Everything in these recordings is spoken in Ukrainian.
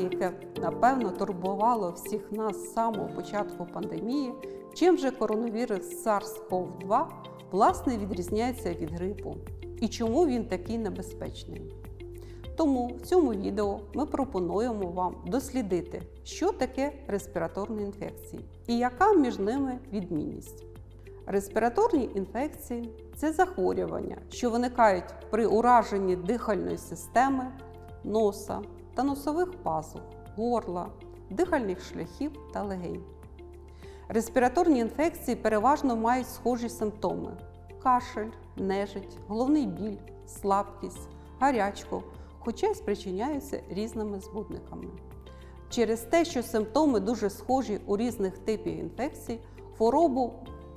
питання, яке напевно турбувало всіх нас з самого початку пандемії, чим же коронавірус SARS-CoV-2 власне відрізняється від грипу і чому він такий небезпечний. Тому в цьому відео ми пропонуємо вам дослідити, що таке респіраторні інфекції і яка між ними відмінність. Респіраторні інфекції це захворювання, що виникають при ураженні дихальної системи, носа та носових пазух, горла, дихальних шляхів та легень. Респіраторні інфекції переважно мають схожі симптоми: кашель, нежить, головний біль, слабкість, гарячку, хоча й спричиняються різними збудниками. Через те, що симптоми дуже схожі у різних типів інфекцій, хворобу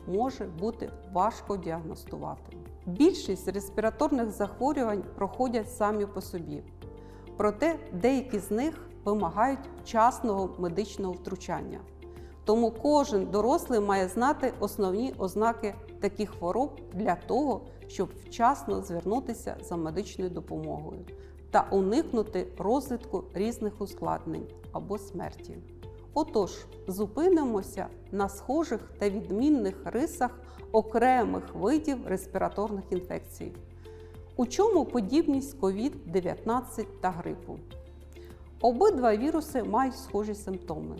може бути важко діагностувати. Більшість респіраторних захворювань проходять самі по собі, проте деякі з них вимагають вчасного медичного втручання. Тому кожен дорослий має знати основні ознаки таких хвороб для того, щоб вчасно звернутися за медичною допомогою та уникнути розвитку різних ускладнень або смерті. Отож, зупинимося на схожих та відмінних рисах окремих видів респіраторних інфекцій. У чому подібність COVID-19 та грипу? Обидва віруси мають схожі симптоми: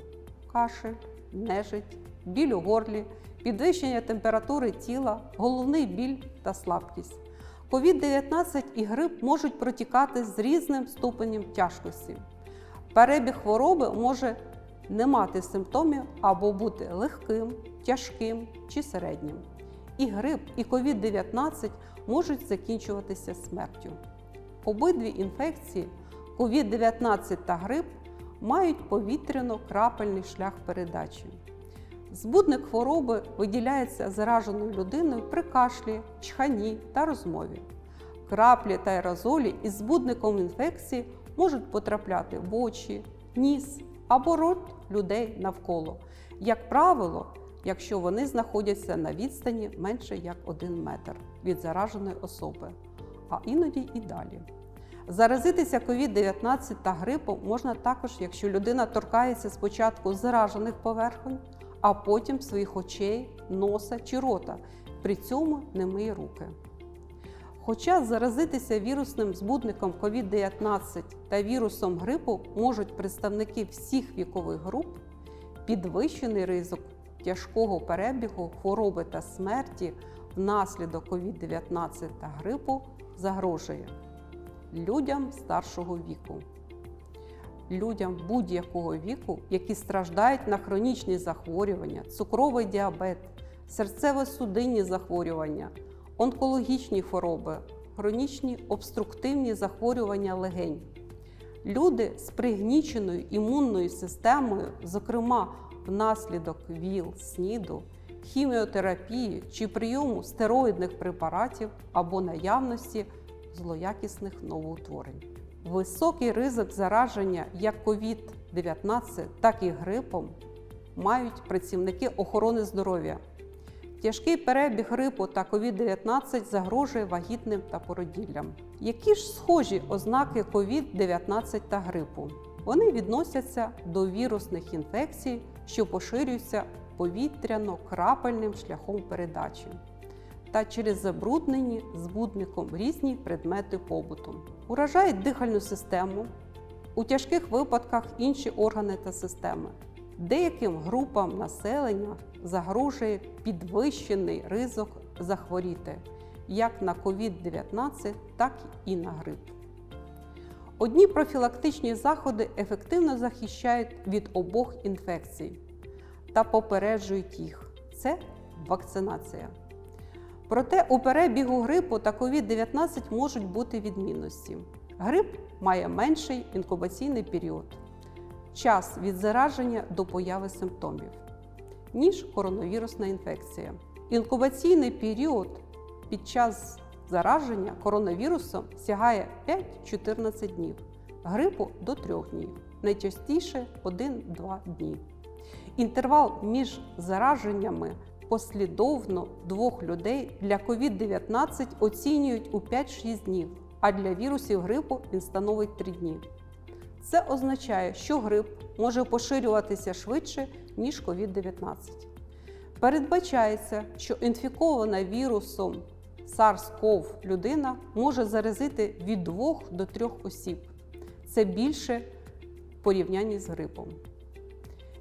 кашель, нежить, біль у горлі, підвищення температури тіла, головний біль та слабкість. COVID-19 і грип можуть протікати з різним ступенем тяжкості. Перебіг хвороби може не мати симптомів або бути легким, тяжким чи середнім. І грип, і COVID-19 можуть закінчуватися смертю. Обидві інфекції COVID-19 та грип мають повітряно-крапельний шлях передачі. Збудник хвороби виділяється зараженою людиною при кашлі, чханні та розмові. Краплі та аерозолі із збудником інфекції можуть потрапляти в очі, ніс або рот людей навколо. Як правило, якщо вони знаходяться на відстані менше як 1 метр від зараженої особи, а іноді і далі. Заразитися COVID-19 та грипом можна також, якщо людина торкається спочатку заражених поверхонь, а потім своїх очей, носа чи рота, при цьому не миє руки. Хоча заразитися вірусним збудником COVID-19 та вірусом грипу можуть представники всіх вікових груп, підвищений ризик тяжкого перебігу хвороби та смерті внаслідок COVID-19 та грипу загрожує людям старшого віку, людям будь-якого віку, які страждають на хронічні захворювання, цукровий діабет, серцево-судинні захворювання, онкологічні хвороби, хронічні обструктивні захворювання легень. Люди з пригніченою імунною системою, зокрема внаслідок ВІЛ, СНІДу, хіміотерапії чи прийому стероїдних препаратів або наявності злоякісних новоутворень. Високий ризик зараження як COVID-19, так і грипом мають працівники охорони здоров'я. Тяжкий перебіг грипу та COVID-19 загрожує вагітним та породіллям. Які ж схожі ознаки COVID-19 та грипу? Вони відносяться до вірусних інфекцій, що поширюються повітряно-крапельним шляхом передачі та через забруднені збудником різні предмети побуту. Уражають дихальну систему, у тяжких випадках інші органи та системи. Деяким групам населення загрожує підвищений ризик захворіти як на COVID-19, так і на грип. Одні профілактичні заходи ефективно захищають від обох інфекцій та попереджують їх. Це вакцинація. Проте у перебігу грипу та COVID-19 можуть бути відмінності. Грип має менший інкубаційний період, час від зараження до появи симптомів, ніж коронавірусна інфекція. Інкубаційний період під час зараження коронавірусом сягає 5-14 днів, грипу до 3 днів, найчастіше 1-2 дні. Інтервал між зараженнями послідовно двох людей для COVID-19 оцінюють у 5-6 днів, а для вірусів грипу він становить 3 дні. Це означає, що грип може поширюватися швидше, ніж COVID-19. Передбачається, що інфікована вірусом SARS-CoV людина може заразити від 2 до 3 осіб. Це більше в порівнянні з грипом.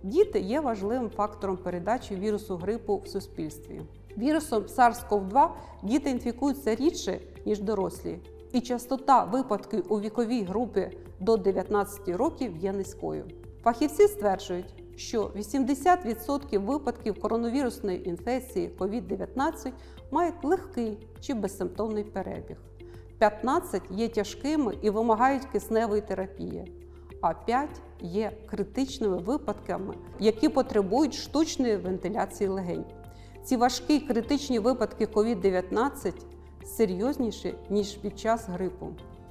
Діти є важливим фактором передачі вірусу грипу в суспільстві. Вірусом SARS-CoV-2 діти інфікуються рідше, ніж дорослі, і частота випадків у віковій групі до 19 років є низькою. Фахівці стверджують, що 80% випадків коронавірусної інфекції COVID-19 мають легкий чи безсимптомний перебіг. 15 є тяжкими і вимагають кисневої терапії, а 5 є критичними випадками, які потребують штучної вентиляції легень. Ці важкі критичні випадки COVID-19 серйозніші, ніж під час грипу.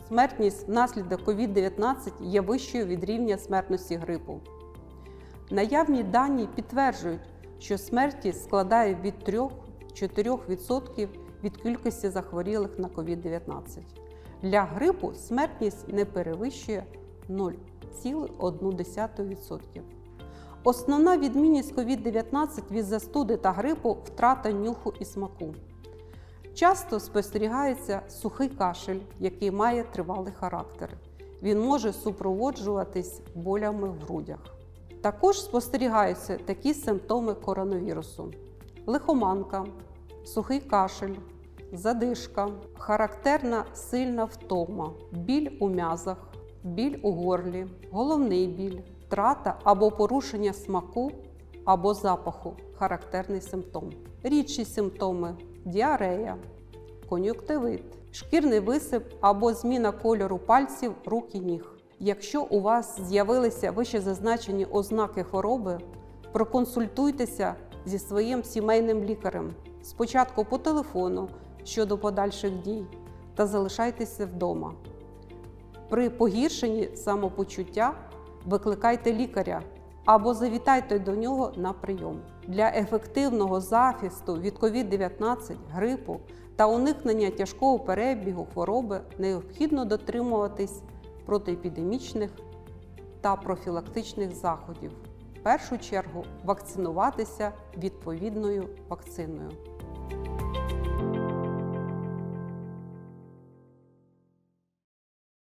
Смертність внаслідок COVID-19 є вищою від рівня смертності грипу. Наявні дані підтверджують, що смертність складає від 3-4% від кількості захворілих на COVID-19. Для грипу смертність не перевищує 0,1%. Основна відмінність COVID-19 від застуди та грипу втрата нюху і смаку. Часто спостерігається сухий кашель, який має тривалий характер. Він може супроводжуватись болями в грудях. Також спостерігаються такі симптоми коронавірусу: лихоманка, сухий кашель, задишка, характерна сильна втома, біль у м'язах, біль у горлі, головний біль, втрата або порушення смаку або запаху характерний симптом. Рідші симптоми діарея, кон'юктивит, шкірний висип або зміна кольору пальців, рук і ніг. Якщо у вас з'явилися вище зазначені ознаки хвороби, проконсультуйтеся зі своїм сімейним лікарем спочатку по телефону щодо подальших дій та залишайтеся вдома. При погіршенні самопочуття викликайте лікаря або завітайте до нього на прийом. Для ефективного захисту від COVID-19, грипу та уникнення тяжкого перебігу хвороби необхідно дотримуватись протиепідемічних та профілактичних заходів. Першу чергу вакцинуватися відповідною вакциною.